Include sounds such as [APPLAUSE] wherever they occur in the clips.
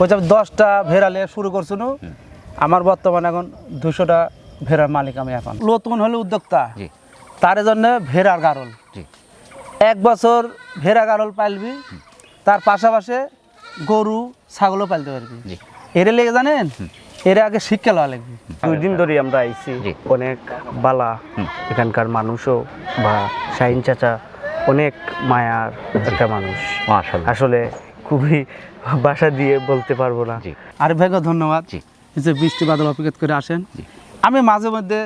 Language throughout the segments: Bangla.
আমি দশটা ভেড়ালে শুরু করছিল আমার বর্তমানে এখন দুশোটা ভেড়ার মালিক আমি এখন। নতুন হলে উদ্যোক্তা। জি। তার জন্য ভেড়ার গারল। এক বছর ভেড়া গারল পালবি তার পাশাপাশি গরু ছাগলও পালতে পারবি। জি। এরে লেগে জানেন? এর আগে শিক্ষা লওয়া লাগবে। দুই দিন ধরে আমরা আইছি। অনেক বালা এখানকার মানুষও বা শাহিন চাচা অনেক মায়ার একটা মানুষ। মাশাআল্লাহ। আসলে খুবই বাসা দিয়ে বলতে পারব না। আর ভাইকে ধন্যবাদ। যে বৃষ্টি বাদল অপেক্ষা করে আসেন। আমি মাঝে মধ্যে।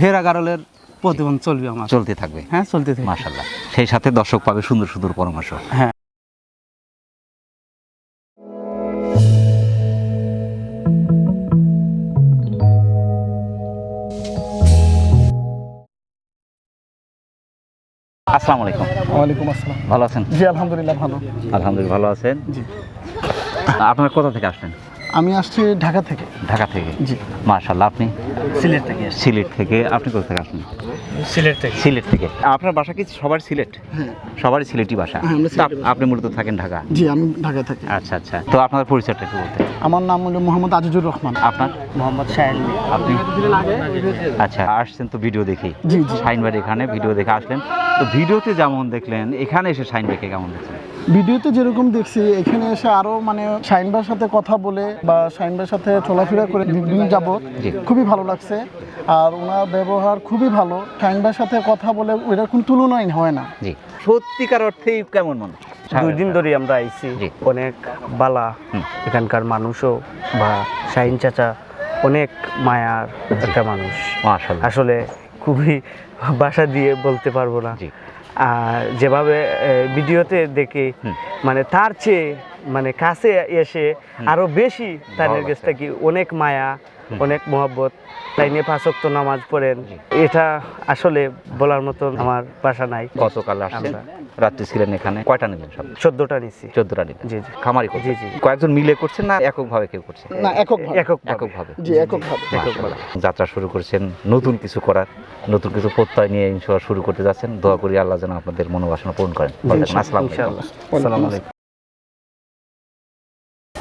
ভেড়া গারলের প্রতিবন্ধ চলবে আমার। চলতে থাকবে। হ্যাঁ চলতে থাকবে। মাসাল্লাহ সেই সাথে দর্শক পাবে সুন্দর সুন্দর পরামর্শ। হ্যাঁ। আসসালামু আলাইকুম। ওয়ালাইকুম আসসালাম। ভালো আছেন? জি আলহামদুলিল্লাহ ভালো। আলহামদুলিল্লাহ ভালো আছেন? জি। আপনারা কোথা থেকে আসলেন আমি আসছি ঢাকা থেকে। ঢাকা থেকে? জি। মাশাআল্লাহ আপনি? সিলেট থেকে সিলেট থেকে। আপনি কোথা থেকে আসলেন সিলেট থেকে। সিলেট থেকে। আপনার বাসা কি সবার সিলেট? হ্যাঁ। সবারই সিলেটি বাসা? হ্যাঁ, আপনি মূলত থাকেন ঢাকা? জি আমি ঢাকা থাকি। আচ্ছা আচ্ছা। তো আপনার পরিচয়টা একটু বলতে আমার নাম হলো মোহাম্মদ আজিজুর রহমান। আপনার? মোহাম্মদ সাহেল আপনি? আচ্ছা আসছেন তো ভিডিও দেখি ভাই এখানে ভিডিও দেখে আসলেন। তো ভিডিওতে যেমন দেখলেন এখানে এসে শাইন ভাইকে কেমন দেখছেন? ভিডিওতে যেরকম দেখছি এখানে এসে আরও মানে শাইনবার সাথে কথা বলে বা শাইনবার সাথে চলাফেরা করে দিন যাবত জি। খুবই ভালো লাগছে। আর ওনার ব্যবহার খুবই ভালো। শাইনবার সাথে কথা বলে ওইটার কোনো তুলনাই হয় না। জি। সত্যিকার অর্থেই কেমন মানুষ দুই দিন ধরে আমরা আইছি। অনেক বালা এখানকার মানুষও বা শাহিন চাচা অনেক মায়ার একটা মানুষ। মাশাআল্লাহ। আসলে খুবই বাসা দিয়ে বলতে পারব না। জি। আর যেভাবে ভিডিওতে দেখে মানে তার চেয়ে মানে কাছে এসে আরও বেশি তার ভালো কাছ থেকে অনেক মায়া অনেক মহব্বত। লাইনে পাঁচক্ত নামাজ পড়েন। এটা আসলে বলার মতন আমার বাসা নাই। গতকাল আসছেন রাত্রি ছিলেন এখানে। কয়টা নিলেন সব? চোদ্দটা নিছি। চোদ্দটা নিলেন। জি জি। খামারি জি, জি। কয়েকজন মিলে করছেন না এককভাবে কেউ করছে? না একক একক এককভাবে। জি এককভাবে। যাত্রা শুরু করেছেন। নতুন কিছু করার নতুন কিছু প্রত্যয় নিয়ে ইনশাআল্লাহ শুরু করতে যাচ্ছেন। দোয়া করি আল্লাহ যেন আপনাদের মনোবাসনা পূরণ করেন। আসসালামু। আলাইকুম।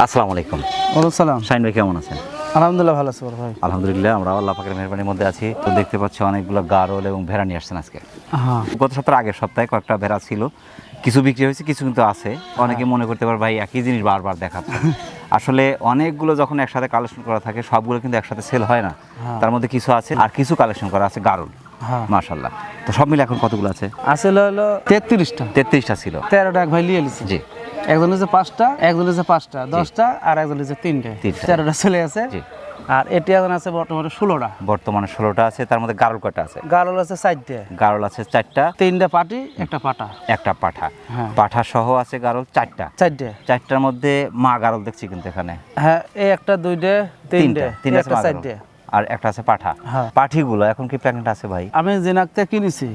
আসসালামু আলাইকুম। ওয়ালাইকুম সালাম। শাইন ভাই কেমন আছেন? আলহামদুলিল্লাহ ভালো আছি ভাই। আলহামদুলিল্লাহ আমরা আল্লাহ পাকের মেহরবানির মধ্যে আছি। তো দেখতে পাচ্ছি অনেকগুলো গারল এবং ভেড়া নিয়ে আসছেন আজকে। হ্যাঁ। গত সপ্তাহের আগের সপ্তাহে কয়েকটা ভেড়া ছিল। কিছু বিক্রি হয়েছে কিছু কিন্তু আছে। অনেকে মনে করতে পারে ভাই একই জিনিস বারবার দেখাচ্ছে। [LAUGHS] আসলে অনেকগুলো যখন একসাথে কালেকশন করা থাকে সবগুলো কিন্তু একসাথে সেল হয় না। তার মধ্যে কিছু আছে আর কিছু কালেকশন করা আছে গারল। হ্যাঁ। মাশাল্লাহ তো সব মিলে এখন কতগুলো আছে? আসলে হলো তেত্রিশটা। তেত্রিশটা ছিল। তেরোটা এক ভাই লিয়ে লিছি জি। একজন হচ্ছে পাঁচটা একজন হচ্ছে পাঁচটা দশটা আর একজন হচ্ছে তিনটে। তিনটে। তেরোটা চলে আছে আর এটি এখন আছে বর্তমানে ষোলোটা। বর্তমানে ষোলোটা আছে তার মধ্যে গারল কয়টা আছে? গারল আছে চারটে। গারল আছে চারটা। তিনটা পাটি একটা পাটা। একটা পাঠা। হ্যাঁ। পাঠা সহ আছে গারল চারটা। চারটে। চারটার মধ্যে মা গারল দেখছি কিন্তু এখানে। হ্যাঁ এই একটা দুইটে তিনটে। তিনটা চারটে। আর একটা আছে পাঠা। হ্যাঁ। পাঠিগুলো এখন কি প্রেগনেন্ট আছে ভাই? আমি জেনাকতে কিনেছি।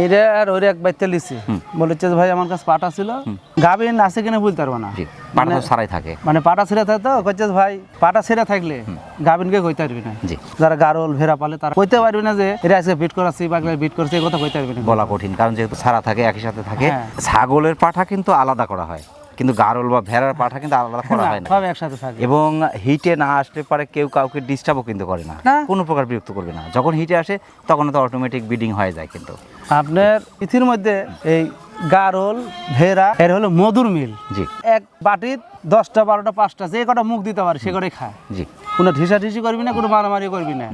এইটা আর ওইটা এক বাইতে লিছি। বলেছে ভাই আমার কাছে পাঠা ছিল। গাবিন আছে কিনা বলতে পারব না। পাঠা সারাই থাকে। মানে পাটা ছিঁড়া থাকে তো কইছে ভাই পাটা ছিঁড়া থাকলে গাবিনকে কইতে পারবি না। যারা গারল ভেড়া পালে তারা কইতে পারবি না যে এটা আজকে বিট করাচ্ছি বা বিট করছে এই কথা কইতে পারবি না। বলা কঠিন কারণ যেহেতু সারা থাকে একই সাথে থাকে। হ্যাঁ। ছাগলের পাঠা কিন্তু আলাদা করা হয়। কিন্তু গারল বা ভেড়ার পাঠা কিন্তু আলাদা করা হয় না। সব একসাথে থাকে। এবং হিটে না আসলে পরে কেউ কাউকে ডিস্টার্বও কিন্তু করে না। কোনো প্রকার বিরক্ত করবে না। যখন হিটে আসে তখন তো অটোমেটিক ব্রিডিং হয়ে যায় কিন্তু। আপনার ইথির মধ্যে এই গারল ভেড়া এর হলো মধুর মিল। জি। এক বাটির দশটা বারোটা পাঁচটা যে কটা মুখ দিতে পারে সে কটাই খায়। জি। কোনো ঢিসা ঢিসি করবি না কোনো মারামারি করবি না।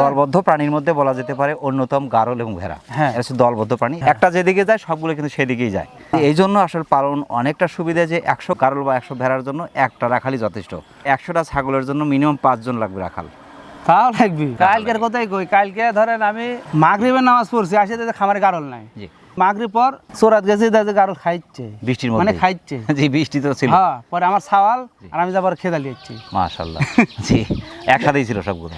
দলবদ্ধ প্রাণীর মধ্যে বলা যেতে পারে অন্যতম গারল এবং ভেড়া। হ্যাঁ। এটা দলবদ্ধ প্রাণী। একটা যেদিকে যায় সবগুলো কিন্তু সেদিকেই যায়। এই জন্য আসলে পালন অনেকটা সুবিধা যে একশো গারল বা একশো ভেড়ার জন্য একটা রাখালই যথেষ্ট। একশোটা ছাগলের জন্য মিনিমাম পাঁচজন লাগবে রাখাল। তাও লাগবি? কালকের কথাই কই কালকে ধরেন আমি মাগরিবের নামাজ পড়ছি আসে খামারে গারল নাই। জি। মাগরিব পর সোরাত গেছি গারল খাইছে বৃষ্টির মানে খাইছে [LAUGHS] জি বৃষ্টি তো ছিল। হ্যাঁ পরে আমার সাওয়াল আর আমি যাবার খেদা লিয়েছি মাশাল্লাহ। [LAUGHS] জি একসাথেই ছিল সবগুলো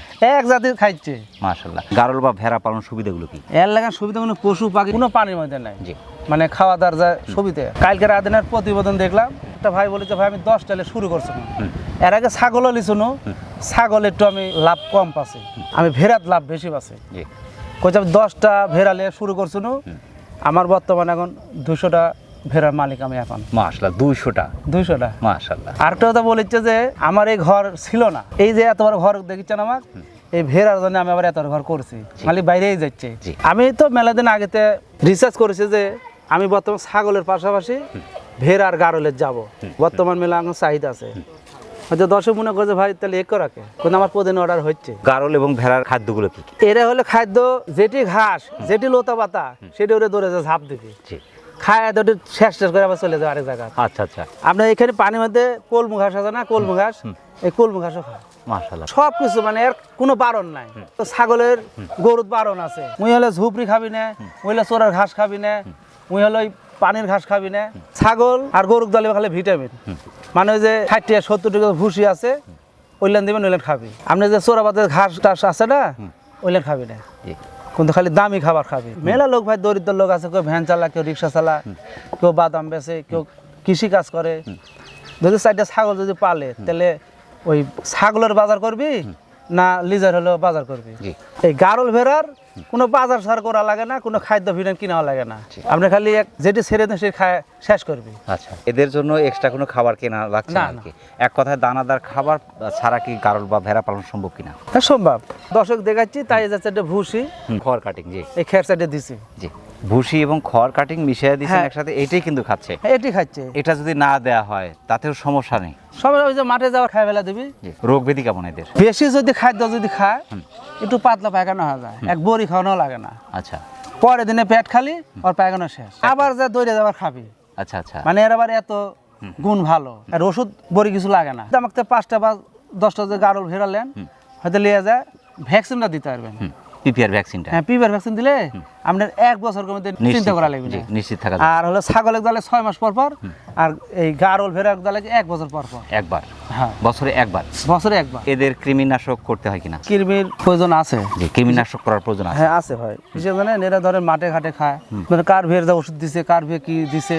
খাইছে মাশাল্লাহ। গারল বা ভেড়া পালন সুবিধাগুলো কি? এর কোনো পশু পাখি কোনো পানির মধ্যে নাই। জি। মানে খাওয়া দাওয়ার যা সুবিধা। কালকে রাদিনের প্রতিবেদন দেখলাম একটা ভাই বলেছে ভাই আমি দশ টালে শুরু করছি এর আগে ছাগলও লিছুনো ছাগল একটু আমি লাভ কম পাচ্ছি। আমি ভেড়াত লাভ বেশি পাচ্ছি। কইছে আমি দশটা ভেড়ালে শুরু করছিল আমার বর্তমানে এখন দুশোটা ভেড়ার মালিক আমি এখন। মাশাল্লাহ দুইশোটা? দুইশোটা। মাশাল্লাহ আরেকটা কথা বলেছে যে আমার এই ঘর ছিল না। এই যে এত বড় ঘর দেখছেন আমার এই ভেড়ার জন্য আমি আবার এত ঘর করছি। মালিক বাইরেই যাচ্ছে। আমি তো মেলা দিন আগেতে রিসার্চ করেছি যে আমি বর্তমান ছাগলের পাশাপাশি ভেড়ার গারলের যাব। বর্তমান মেলা এখন চাহিদা আছে। হয়তো দর্শক মনে করছে ভাই তাহলে রাখে কিন্তু আমার অর্ডার হচ্ছে। গারল এবং ভেড়ার খাদ্যগুলো কি এরা হলে খাদ্য যেটি ঘাস যেটি লতা পাতা সেটি ওরে দৌড়ে ঝাঁপ দিবি। খায় শেষ শেষ করে আবার চলে আরেক জায়গায় আচ্ছা আচ্ছা। আপনার এখানে পানির মধ্যে কলমু ঘাস আছে না? কলমু ঘাস? এই কলমু ঘাসও খায়। সব কিছু মানে এর কোনো বারণ নাই। তো ছাগলের গরুর বারণ আছে। মুই হলে ঝুপড়ি খাবি না মুই হলে চোরার ঘাস খাবি না মুই হলে পানির ঘাস খাবি না। ছাগল আর গরুর দলে খালি ভিটামিন। মানে ওই যে ষাট টাকা সত্তর টাকা ভুসি আছে ওইলেন দিবেন ওইলেন খাবি। আপনি যে চোরা পাতের ঘাস টাস আছে না ওইলেন খাবি না। কিন্তু খালি দামি খাবার খাবে। মেলা লোক ভাই দরিদ্র লোক আছে কেউ ভ্যান চালা কেউ রিক্সা চালা কেউ বাদাম বেচে কেউ কৃষি কাজ করে। যদি চারটা ছাগল যদি পালে তাহলে ওই ছাগলের বাজার করবি না লিজার হলেও বাজার করবি? এই গারল ভেড়ার কোনো বাজার সার করা লাগে না কোনো খাদ্য ভিটামিন কিনাও লাগে না। আপনি খালি এক যেটি ছেড়ে দেন সেটি খায় শেষ করবি। আচ্ছা এদের জন্য এক্সট্রা কোনো খাবার কেনা লাগছে না, কি? এক কথায় দানাদার খাবার ছাড়া কি গারল বা ভেড়া পালন সম্ভব কিনা? হ্যাঁ সম্ভব। দর্শক দেখাচ্ছি তাই যাচ্ছে একটা ভুসি। খড় কাটিং জি। এই খের সাইডে দিছি। জি। ভুসি এবং খড় কাটিং মিশিয়ে দিচ্ছেন হ্যাঁ। একসাথে এটাই কিন্তু খাচ্ছে। হ্যাঁ, এটি খাচ্ছে। এটা যদি না দেয়া হয় তাতেও সমস্যা নেই। সবাই ওই যে মাঠে যাওয়ার খাই ফেলা দিবি রোগ ব্যাধি কেমন এদের? বেশি যদি খাদ্য যদি খায় একটু পাতলা পায়খানা হয়ে যায়। এক বড়ি খাওয়ানো লাগে না। আচ্ছা। পরের দিনে পেট খালি আর পায়খানা শেষ। আবার যা দৌড়ে যাবার খাবি। আচ্ছা আচ্ছা। মানে এর আবার এত গুণ ভালো। আর ওষুধ বড়ি কিছু লাগে না। আমাকে পাঁচটা বা দশটা যে গারল ভেড়ালেন হয়তো লিয়ে যায় ভ্যাকসিনটা দিতে পারবেন। পিপিআর ভ্যাকসিনটা। হ্যাঁ পিবার ভ্যাকসিন দিলে আপনার এক বছর মধ্যে চিন্তা করা লাগবে নিশ্চিত থাকা আর হলো ছাগলের দলে ছয় মাস পর পর আর এই গারল ভেড়ার দলে এক বছর পর পর। একবার? হ্যাঁ। বছরে একবার? বছরে একবার। এদের কৃমিনাশক করতে হয় কিনা? কৃমির প্রয়োজন আছে। যে কৃমিনাশক করার প্রয়োজন আছে। হ্যাঁ আছে ভাই। বিশেষ করে এরা ধরেন মাঠে ঘাটে খায়। মানে কার ভের যা ওষুধ দিছে কার ভে কি দিছে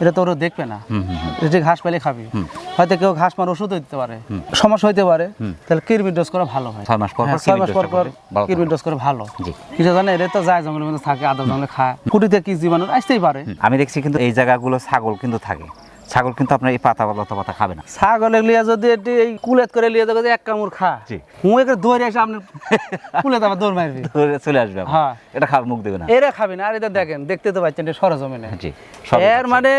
এটা তো ওরা দেখবে না। এটা ঘাস পেলে খাবে। হয়তো কেউ ঘাস মার ওষুধ দিতে পারে। সমস্যা হইতে পারে। তাহলে কিরমির ডোজ করা ভালো হয় ছয় মাস পর পর হ্যাঁ, ছয় মাস পর পর ভালো। কিরমির ডোজ করে ভালো। জি। কিছু জানে এরা তো যায় জঙ্গলের মধ্যে থাকে আদা জঙ্গলে খায়। কুটিতে কি জীবাণু? আসতেই পারে। আমি দেখছি কিন্তু এই জায়গাগুলো ছাগল কিন্তু থাকে। ছাগল কিন্তু আপনার এই পাতা লতা পাতা খাবে না। ছাগলের লিয়া যদি এটি এই কুলেত করে লিয়ে যাবে যে এক কামড় খা। হুঁ একে দৌড়ে এসে আপনি কুলেত আবার দৌড় মারবি। [LAUGHS] ধরে চলে আসবে হ্যাঁ। এটা খাবার মুখ দেবে না। এরা খাবে না। আর এটা দেখেন দেখতে তো পাচ্ছেন এটা সরজমিনে। জি এর মানে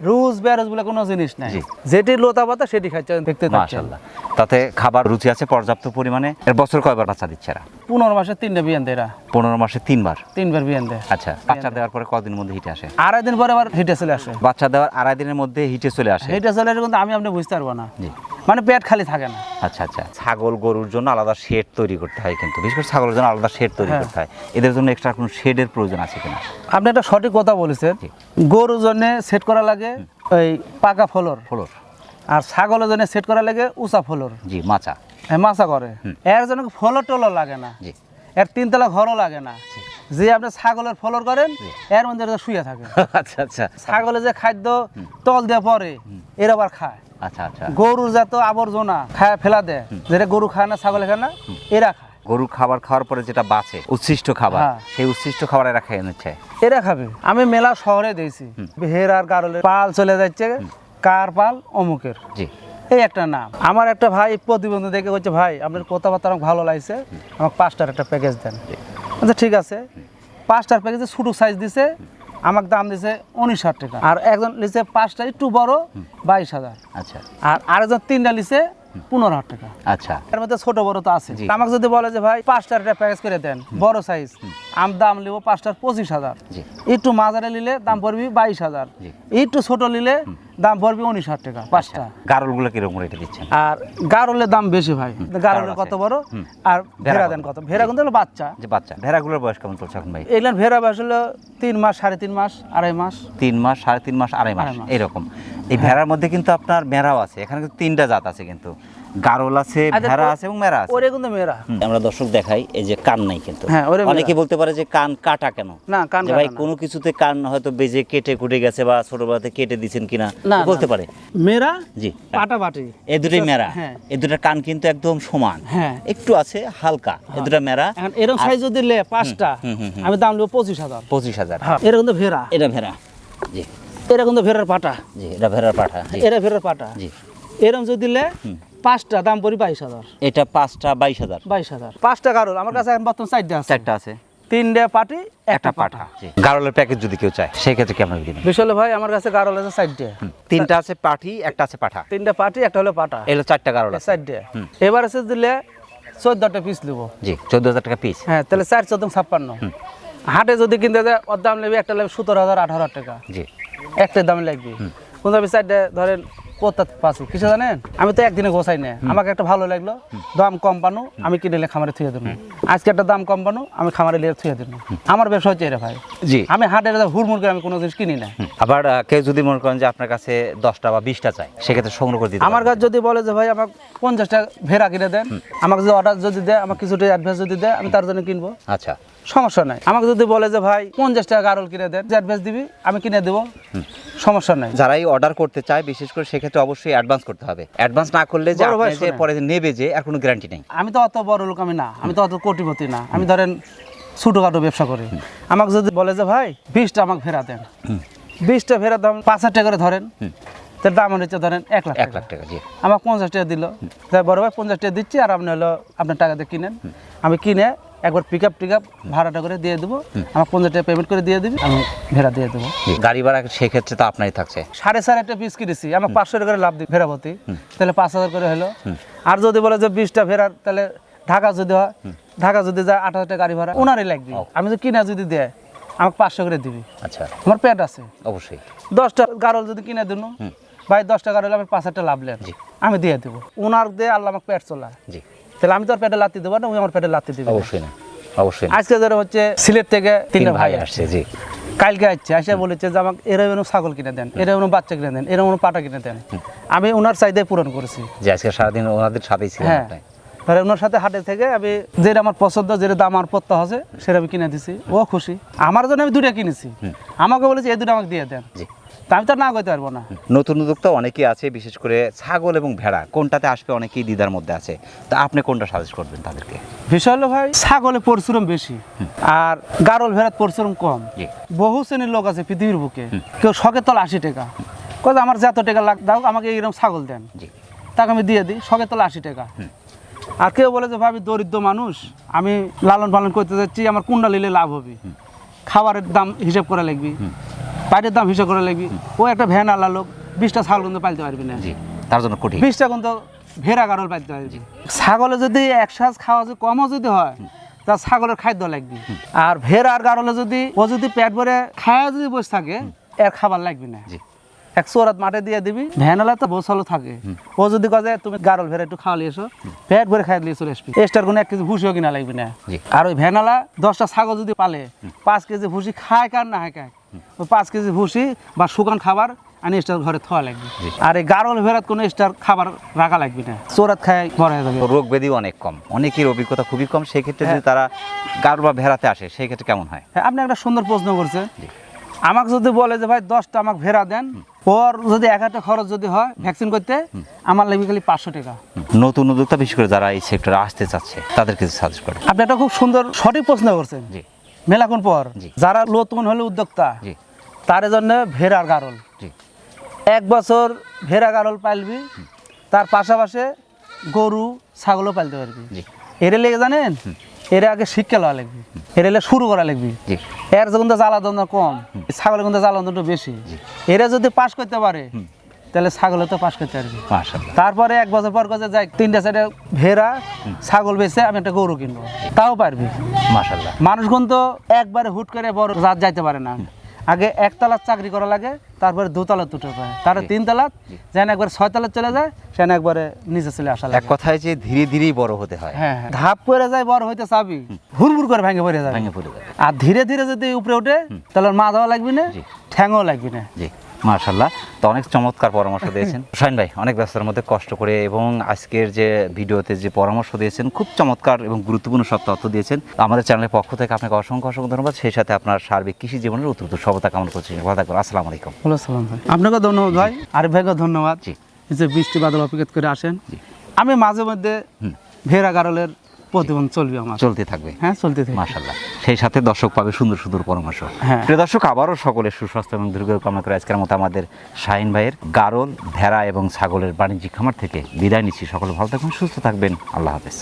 রুজ বেরোজ বলে কোনো জিনিস নাই। যেটি লোতা পাতা সেটি খাচ্ছে দেখতে পাচ্ছেন। মাশাল্লাহ তাতে খাবার রুচি আছে পর্যাপ্ত পরিমাণে। এর বছর কয়বার বাচ্চা দিচ্ছে এরা? পনেরো মাসে তিনটা বিয়ান দেয় এরা। পনেরো মাসে তিনবার? তিনবার বিয়ান দেয়। আচ্ছা বাচ্চা দেওয়ার পরে কদিনের মধ্যে হিটে আসে? আড়াই দিন পরে আবার হিটে চলে আসে। বাচ্চা দেওয়ার আড়াই দিনের মধ্যে হিটে চলে আসে? হিটে চলে আসে কিন্তু আমি আপনি বুঝতে পারব না। জি। মানে পেট খালি থাকে না। আচ্ছা আচ্ছা। ছাগল গরুর জন্য আলাদা শেড তৈরি করতে হয় কিন্তু। বিশেষ করে ছাগলের জন্য আলাদা শেড তৈরি হ্যাঁ। করতে হয়। এদের জন্য এক্সট্রা কোনো শেডের প্রয়োজন আছে কিনা? আপনি একটা সঠিক কথা বলেছেন। গরুর জন্য সেট করা লাগে ওই পাকা ফলর। ফলোর। আর ছাগলের জন্য সেট করা লাগে উঁচা ফলর। জি মাচা। হ্যাঁ, মাছা করে। এর জন্য ফলর টলর লাগে না। জি। এর তিনতলা ঘরও লাগে না। যে আপনি ছাগলের ফলর করেন এর মধ্যে শুয়ে থাকে। [LAUGHS] আচ্ছা আচ্ছা। ছাগলে যে খাদ্য তল দিয়ে পরে এর আবার খায়। আচ্ছা আচ্ছা। গরুর যত আবর্জনা খায় ফেলা দেয়। যেটা গরু খায় না ছাগলে খায় না এরা খায়। গরুর খাবার খাওয়ার পরে যেটা বাঁচে উচ্ছিষ্ট খাবার হ্যাঁ। সেই উচ্ছিষ্ট খাবার এরা খেয়ে নিচ্ছে। এরা খাবে। আমি মেলা শহরে দিয়েছি হের আর গারলের পাল চলে যাচ্ছে। কার পাল অমুকের। জি। এই একটা নাম। আমার একটা ভাই প্রতিবন্ধী দেখে বলছে ভাই আপনার কথাবার্তা আমার ভালো লাগছে আমাকে পাঁচটার একটা প্যাকেজ দেন। আচ্ছা ঠিক আছে। পাঁচটার প্যাকেজে ছোটো সাইজ দিছে আমাকে দাম দিছে উনিশ হাজার টাকা। আর একজন লিছে পাঁচটা একটু বড় বাইশ হাজার। আচ্ছা। আর আরেকজন তিনটা লিছে পনেরো হাজার টাকা। আচ্ছা। এর মধ্যে ছোট বড় তো আছে। আমাকে যদি বলে যে ভাই পাঁচটার একটা প্যাকেজ করে দেন বড় সাইজ আম দাম নিব পাঁচটার পঁচিশ হাজার। একটু মাঝারে নিলে দাম পড়বি বাইশ হাজার। একটু ছোট নিলে দাম পড়বি উনিশ হাজার টাকা পাঁচটা। গারলগুলো কীরকম রেটে দিচ্ছেন? আর গারলের দাম বেশি ভাই। গারলের কত বড়? আর ভেড়া দেন কত? ভেড়া কিন্তু হলো বাচ্চা। যে বাচ্চা। ভেড়াগুলোর বয়স কেমন চলছে এখন ভাই? এগুলো ভেড়া আসলে তিন মাস সাড়ে তিন মাস আড়াই মাস। তিন মাস সাড়ে তিন মাস আড়াই মাস। আড়াই মাস। এরকম এই ভেড়ার মধ্যে কিন্তু আপনার মেরাও আছে। এখানে কিন্তু তিনটা জাত আছে কিন্তু। গারল আছে আচ্ছা, ভেড়া আছে এবং মেরা আছে। ওরে কিন্তু মেয়েরা আমরা দর্শক দেখাই এই যে কান নাই কিন্তু। হ্যাঁ, মেরা। অনেকে বলতে পারে যে কান কাটা কেন? না কান যে ভাই কোনো কিছুতে কান হয়তো বেজে কেটে কুটে গেছে বা ছোটবেলাতে কেটে দিচ্ছেন কিনা বলতে পারে। মেয়েরা জি পাটা বাটি এই দুটোই মেরা। হ্যাঁ। এই দুটার কান কিন্তু একদম সমান। হ্যাঁ। একটু আছে হালকা। এই দুটা মেরা। এরকম সাইজ যদি লে পাঁচটা। আমি দাম নেব পঁচিশ হাজার। পঁচিশ হাজার। হ্যাঁ এরা কিন্তু ভেড়া। এটা ভেড়া। জি। এটা কিন্তু ভেড়ার পাটা। জি এটা ভেড়ার পাঠা জি। এটা ভেড়ার পাটা। জি। এরকম যদি দিলে পাঁচটা দাম পড়ি বাইশ হাজার। এটা পাঁচটা বাইশ হাজার। বাইশ হাজার। পাঁচটা গারল আমার কাছে এখন বর্তমান চারটে আছে। চারটা আছে। তিনটে পাটি একটা একটা পাটা। পাঠা গারলের প্যাকেজ যদি কেউ চায় সেক্ষেত্রে কেমন দিবেন বিশাল ভাই আমার কাছে গারল আছে চারটে। তিনটা আছে পাঠি একটা আছে পাঠা তিনটে পাটি একটা হলো পাটা। এগুলো চারটা গারল চারটে। এবার আছে দিলে চোদ্দটা পিস নেব। জি চোদ্দ হাজার টাকা পিস হ্যাঁ তাহলে চার চোদ্দ ছাপ্পান্ন। হাটে যদি কিনতে যায় ওর দাম নেবে একটা নেবে সতেরো হাজার আঠারো হাজার টাকা। জি। একটার দাম লাগবে। আমি চারটে ধরেন কোথা পাচ্ছি কিছু জানেন? আমি তো একদিনে গোছাই না আমাকে একটা ভালো লাগল। দাম কম পানো আমি কিনে নিলে খামারে থুয়ে দেবো। আজকে একটা দাম কম পানো আমি খামারে নিয়ে থুয়ে দেবো। আমার ব্যবসা হচ্ছে এটা ভাই। জি। আমি হাটের হুড়মুড় করে আমি কোনো জিনিস কিনি না আবার কেউ যদি মনে করেন যে আপনার কাছে দশটা বা বিশটা চাই সেক্ষেত্রে সংগ্রহ করে দিতে আমার। কাছে যদি বলে যে ভাই আমাকে পঞ্চাশটা ভেড়া কিনে দেন আমাকে যদি অর্ডার যদি দেয় আমাকে কিছুটা অ্যাডভান্স যদি দেয় আমি তার জন্য কিনবো। আচ্ছা। সমস্যা নাই। আমাকে যদি বলে যে ভাই পঞ্চাশ টাকা গারল কিনে দেন অ্যাডভান্স দিবি আমি কিনে দেবো। সমস্যা নাই। যারাই অর্ডার করতে চায় বিশেষ করে সেক্ষেত্রে অবশ্যই অ্যাডভান্স করতে হবে। অ্যাডভান্স না করলে যে ভাই আপনি যে পরে নেবে যে এর কোনো গ্যারান্টি নেই। আমি তো অত বড় লোক আমি না আমি তো অত কোটিপতি না। আমি ধরেন ছোটোখাটো ব্যবসা করি। আমাকে যদি বলে যে ভাই বিশটা আমাকে ফেরা দেন। বিশটা ফেরা দাম পাঁচ হাজার টাকা করে ধরেন। তার দাম হচ্ছে ধরেন এক লাখ এক লাখ টাকা। জি। আমাকে পঞ্চাশ টাকা দিল। তাই বড় ভাই পঞ্চাশ টাকা দিচ্ছি আর আপনি হলো আপনার টাকা দিয়ে কিনেন। আমি কিনে একবার পিক আপ টিক আপ ভাড়াটা করে দিয়ে দেবো। আমার পঞ্চাশ টাকা পেমেন্ট করে দিয়ে দিবি আমি ভেড়া দিয়ে দেবো। গাড়ি ভাড়া সেক্ষেত্রে তো আপনারই থাকছে। সাড়ে চার একটা পিস কিনেছি আমার পাঁচশো টাকা করে লাভ দিই ভেড়াপতি। তাহলে পাঁচ হাজার করে হলো। আর যদি বলে যে বিশটা ভেড়ার তাহলে ঢাকা যদি হয় ঢাকা যদি যায় আট হাজার টাকা গাড়ি ভাড়া ওনারই লাগবে। আমি যদি কিনা যদি দেয় আমাকে পাঁচশো করে দিবি। আচ্ছা। আমার পেট আছে। অবশ্যই। দশটা গারল যদি কিনে দিন ভাই দশটা গারল আমি পাঁচ হাজার লাভ জি। আমি দিয়ে দেবো। ওনার দিয়ে আল্লাহ আমাকে পেট চলা জি। তাহলে আমি তো আর পেটে লাত্তি দেবো না ওই আমার পেটে লাত্তি দিবে অবশ্যই না অবশ্যই আজকে ধরো হচ্ছে সিলেট থেকে তিন তিনটা ভাই আসছে জি। কালকে আসছে এসে বলেছে যে আমাকে এরকম ছাগল কিনে দেন এরকম বাচ্চা কিনে দেন এরকম পাটা কিনে দেন। আমি ওনার চাহিদাই পূরণ করেছি। যে আজকে সারাদিন ওনাদের সাথেই ছিলেন হ্যাঁ। ধরে ওনার সাথে হাটে থেকে আমি যেটা আমার পছন্দ যেটা দাম আমার পত্তা আছে সেটা আমি কিনে দিছি। ও খুশি। আমার জন্য আমি দুটা কিনেছি। আমাকে বলেছে এই দুটো আমাকে দিয়ে দেন। আমি তো না করতে পারব না। নতুন উদ্যোক্তা অনেকেই আছে বিশেষ করে ছাগল এবং ভেড়া। কোনটাতে আসবে অনেকেই দ্বিধার মধ্যে আছে। তা আপনি কোনটা সাজেস্ট করবেন তাদেরকে? বিষয় হলো ভাই ছাগলে পরিশ্রম বেশি আর গারল ভেড়াত পরিশ্রম কম। বহু শ্রেণির লোক আছে পৃথিবীর বুকে। কেউ শখের তলা আশি টাকা। কত আমার যত টাকা লাগ দাও আমাকে এইরকম ছাগল দেন। তাকে আমি দিয়ে দিই শখের তলা আশি টাকা। আর কেউ বলে যে ভাবি দরিদ্র মানুষ আমি লালন পালন করতে যাচ্ছি আমার কোনটা নিলে লাভ হবে। খাবারের দাম হিসাব করা লাগবি বাইরের দাম হিসাব করা লাগবি। ও একটা ভ্যান আলা লোক বিশটা ছাগল কিন্তু পালতে পারবি না। জি তার জন্য কঠিন। বিশটা কিন্তু ভেড়া গারল পালতে পারবি। ছাগলে যদি এক সাজ খাওয়া যদি কমও যদি হয় তা ছাগলের খাদ্য লাগবে। আর ভেড়া আর গারলে যদি ও যদি পেট ভরে খায় যদি বসে থাকে এর খাবার লাগবে না। জি। এক চোরাত মাঠে দিয়ে দিবি ভ্যানলা তো বসল থাকে। ও যদি কাজে তুমি গারল ভেড়া একটু খাওয়ালি এসো পেট ভরে খাই দিয়ে চলে আসবি। এক্সট্রার কোনো এক কেজি ভুসিও কিনা লাগবে না। আর ওই ভ্যানলা দশটা ছাগল যদি পালে পাঁচ কেজি ভুসি খায় কার না খায় পাঁচ কেজি ভুসি বা শুকান খাবার আনি এক্সট্রা ঘরে থোয়া লাগবে। আর এই গারল ভেড়াত কোনো এক্সট্রা খাবার রাখা লাগবে না। চোরাত খায় বড় হয়ে যাবে। রোগ ব্যাধি অনেক কম। অনেকের অভিজ্ঞতা খুবই কম। সেক্ষেত্রে যদি তারা গাড় বা ভেড়াতে আসে সেই ক্ষেত্রে কেমন হয়? হ্যাঁ আপনি একটা সুন্দর প্রশ্ন করছেন। আমাকে যদি বলে যে ভাই দশটা আমাকে ভেড়া দেন ওর যদি এক হাজার খরচ যদি হয় ভ্যাকসিন করতে আমার লাগবে খালি পাঁচশো টাকা। নতুন উদ্যোক্তা বিশেষ করে যারা এই সেক্টরে আসতে চাচ্ছে তাদেরকে সাজেস্ট করেন আপনি একটা খুব সুন্দর সঠিক প্রশ্ন করছেন। জি। মেলাকুন পর? যারা নতুন হলে উদ্যোক্তা তার জন্য ভেড়ার গারল। এক বছর ভেড়া গারল পালবি তার পাশাপাশি গরু ছাগলও পালতে পারবি। এর লেগে জানেন এর আগে শিক্ষা লওয়া লাগবে এর লেগে শুরু করা লাগবে। এর যখন জ্বালা যন্ত্রণা কম ছাগলের কিন্তু জ্বালা যন্ত্রণা বেশি এরা যদি পাশ করতে পারে তাহলে ছাগলে তো পাশ করতে পারবি। তারপরে এক বছর পর কাছে যাই তিনটা সাইডে ভেড়া ছাগল বেচে আমি একটা গরু কিনবো। তাও পারবি। মাশাআল্লাহ। মানুষগণ তো একবারে হুট করে বড় রাত যাইতে পারে না। আগে একতলার চাকরি করা লাগে তারপরে দুতলা দুটো পায়। তারপরে তিন তলাত যেন একবার ছয় তলায় চলে যায় সেন একবারে নিচে চলে আসা এক কথায় যে ধীরে ধীরেই বড় হতে হয়। হ্যাঁ হ্যাঁ। ধাপ করে যায় বড় হইতে চাবি হুড়মুড় করে ভেঙে পড়ে যাবে। ভেঙে পড়ে যাবে। আর ধীরে ধীরে যদি উপরে ওঠে তাহলে মা দেওয়া লাগবে না। ঠ্যাংও লাগবে না। জি মার্শাল্লাহ তো অনেক চমৎকার পরামর্শ দিয়েছেন। [LAUGHS] শাইন ভাই অনেক ব্যস্ততার মধ্যে কষ্ট করে এবং আজকের যে ভিডিওতে যে পরামর্শ দিয়েছেন খুব চমৎকার এবং গুরুত্বপূর্ণ সব তথ্য দিয়েছেন। আমাদের চ্যানেলের পক্ষ থেকে আপনাকে অসংখ্য অসংখ্য ধন্যবাদ। সেই সাথে আপনার সার্বিক কৃষি জীবনের উত্তর সবতা কামনা করছি। ভালো আসসালামু আলাইকুম। সালাম ভাই। আপনাকে ধন্যবাদ ভাই। আরিফ ভাইকে ধন্যবাদ। জি। যে বৃষ্টি বাদল অপেক্ষা করে আসেন। আমি মাঝে মধ্যে ভেড়া গারলের প্রতিবন্ধ চলবে আমার। চলতে থাকবে। হ্যাঁ চলতে থাকে মাশাল্লাহ সেই সাথে দর্শক পাবে সুন্দর সুন্দর পরামর্শ। হ্যাঁ। প্রিয় দর্শক আবারও সকলের সুস্বাস্থ্য এবং দীর্ঘ কামনা করে আজকের মতো আমাদের শাহিন ভাইয়ের গারল ভেড়া এবং ছাগলের বাণিজ্যিক খামার থেকে বিদায় নিচ্ছি। সকলে ভালো থাকবেন সুস্থ থাকবেন। আল্লাহ হাফেজ।